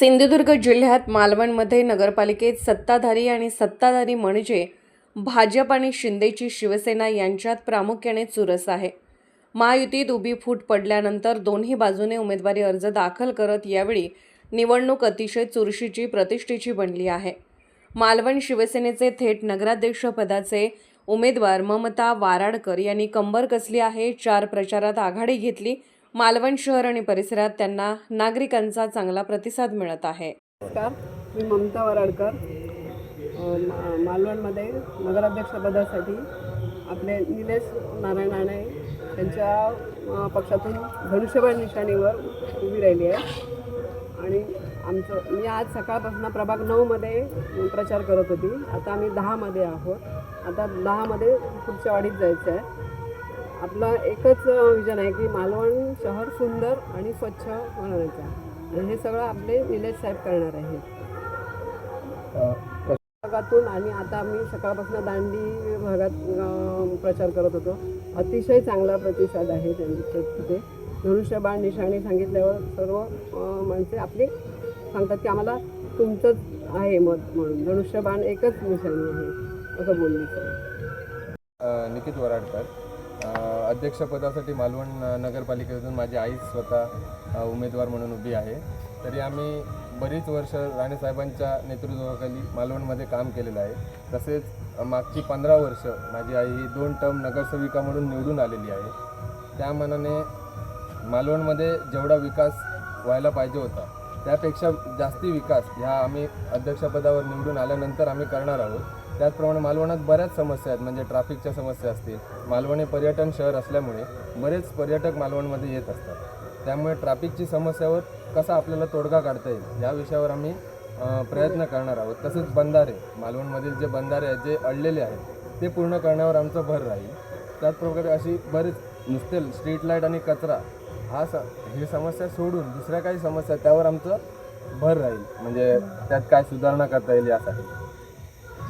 सिंधुदुर्ग जिल्ह्यात मालवणमध्ये नगरपालिकेत सत्ताधारी आणि सत्ताधारी म्हणजे भाजप आणि शिंदेची शिवसेना यांच्यात प्रामुख्याने चुरस आहे. महायुतीत उभी फूट पडल्यानंतर दोन्ही बाजूने उमेदवारी अर्ज दाखल करत यावेळी निवडणूक अतिशय चुरशीची प्रतिष्ठेची बनली आहे. मालवण शिवसेनेचे थेट नगराध्यक्षपदाचे उमेदवार ममता वाराडकर यांनी कंबर कसली आहे? चार प्रचारात आघाडी घेतली मालवण शहर आणि परिसरात त्यांना नागरिकांचा चांगला प्रतिसाद मिळत आहे. नमस्कार मी ममता वराडकर. मा- मालवणमध्ये नगराध्यक्षपदासाठी आपले निलेश नारायण राणे यांच्या पक्षातून धनुष्यबाण निशाणीवर उभी राहिली आहे. आणि आमचं मी आज सकाळपासून प्रभाग नऊमध्ये प्रचार करत होती. आता आम्ही दहामध्ये आहोत. आता दहामध्ये पुढच्या वाढीत जायचं आहे. आपलं एकच विजन आहे की मालवण शहर सुंदर आणि स्वच्छ बनवायचं. आहे आणि हे सगळं आपले निलेश साहेब करणार आहेत. भागातून आणि आता मी सकाळपासून दांडी भागात प्रचार करत होतो. अतिशय चांगला प्रतिसाद आहे त्यांच्या तिथे. धनुष्यबाण निशाणी सांगितल्यावर सर्व माणसे आपली सांगतात की आम्हाला तुमचंच आहे मत म्हणून. धनुष्यबाण एकच निशाणी आहे असं बोलली निकित वराडकर. अध्यक्षपदासाठी मालवण नगरपालिकेतून माझी आई स्वतः उमेदवार म्हणून उभी आहे. तरी आम्ही बरीच वर्ष राणेसाहेबांच्या नेतृत्वाखाली मालवणमध्ये काम केलेलं आहे. तसेच मागची पंधरा वर्ष माझी आई ही दोन टर्म नगरसेविका म्हणून निवडून आलेली आहे. त्या मनाने मालवणमध्ये जेवढा विकास व्हायला पाहिजे होता त्यापेक्षा जास्ती विकास ह्या आम्ही अध्यक्षपदावर निवडून आल्यानंतर आम्ही करणार आहोत. त्याचप्रमाणे मालवणात बऱ्याच समस्या आहेत म्हणजे ट्रॅफिकच्या समस्या असतील. मालवण हे पर्यटन शहर असल्यामुळे बरेच पर्यटक मालवणमध्ये येत असतात. त्यामुळे ट्रॅफिकची समस्यावर कसा आपल्याला तोडगा काढता येईल या विषयावर आम्ही प्रयत्न करणार आहोत. तसेच बंधारे मालवणमधील जे बंधारे आहेत जे अडलेले आहेत ते पूर्ण करण्यावर आमचा भर राहील. त्याचप्रकारे अशी बरीच नुसते स्ट्रीट लाइट आणि कचरा हा स ही समस्या सोडून दुसऱ्या काही समस्या आहेत, त्यावर आमचं भर राहील. म्हणजे त्यात काय सुधारणा करता येईल यासाठी.